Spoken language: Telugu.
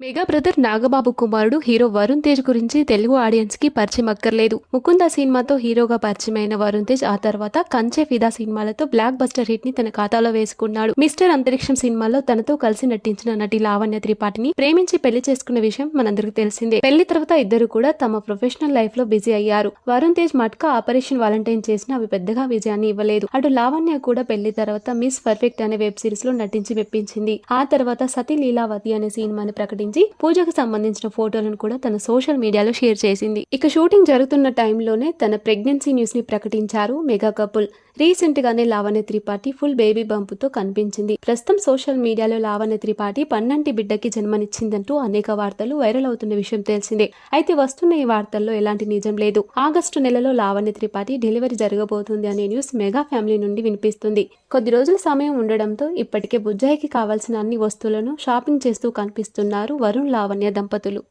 మెగా బ్రదర్ నాగబాబు కుమారుడు హీరో వరుణ్ తేజ్ గురించి తెలుగు ఆడియన్స్కి పరిచయం అక్కర్లేదు. ముకుంద సినిమాతో హీరోగా పరిచయమైన వరుణ్ తేజ్ ఆ తర్వాత కంచె ఫిదా సినిమాలతో బ్లాక్ బస్టర్ హిట్ని తన ఖాతాలో వేసుకున్నాడు. మిస్టర్ అంతరిక్షం సినిమాలో తనతో కలిసి నటించిన నటి లావణ్య త్రిపాఠిని ప్రేమించి పెళ్ళి చేసుకున్న విషయం మనందరికీ తెలిసిందే. పెళ్ళి తర్వాత ఇద్దరు కూడా తమ ప్రొఫెషనల్ లైఫ్లో బిజీ అయ్యారు. వరుణ్ తేజ్ మట్కా ఆపరేషన్ వాలంటైన్ చేసిన అవి పెద్దగా విజయాన్ని ఇవ్వలేదు. అటు లావణ్య కూడా పెళ్ళి తర్వాత మిస్ పర్ఫెక్ట్ అనే వెబ్ సిరీస్లో నటించి మెప్పించింది. ఆ తర్వాత సతీ లీలావతి అనే సినిమాని ప్రకటించి పూజకు సంబంధించిన ఫోటోలను కూడా తన సోషల్ మీడియాలో షేర్ చేసింది. ఇక షూటింగ్ జరుగుతున్న టైంలోనే తన ప్రెగ్నెన్సీ న్యూస్ని ప్రకటించారు మెగా కపుల్. రీసెంట్ గానే లావణ్య త్రిపాఠి ఫుల్ బేబీ బంప్తో కనిపించింది. ప్రస్తుతం సోషల్ మీడియాలో లావణ్య త్రిపాఠి పన్నంటి బిడ్డకి జన్మనిచ్చిందంటూ అనేక వార్తలు వైరల్ అవుతున్న విషయం తెలిసిందే. అయితే వస్తున్న ఈ వార్తల్లో ఎలాంటి నిజం లేదు. ఆగస్టు నెలలో లావణ్య త్రిపాఠి డెలివరీ జరగబోతుంది అనే న్యూస్ మెగా ఫ్యామిలీ నుండి వినిపిస్తుంది. కొద్ది రోజుల సమయం ఉండడంతో ఇప్పటికే బుజ్జాయికి కావాల్సిన అన్ని వస్తువులను షాపింగ్ చేస్తూ కనిపిస్తున్నారు వరుణ్ లావణ్య దంపతులు.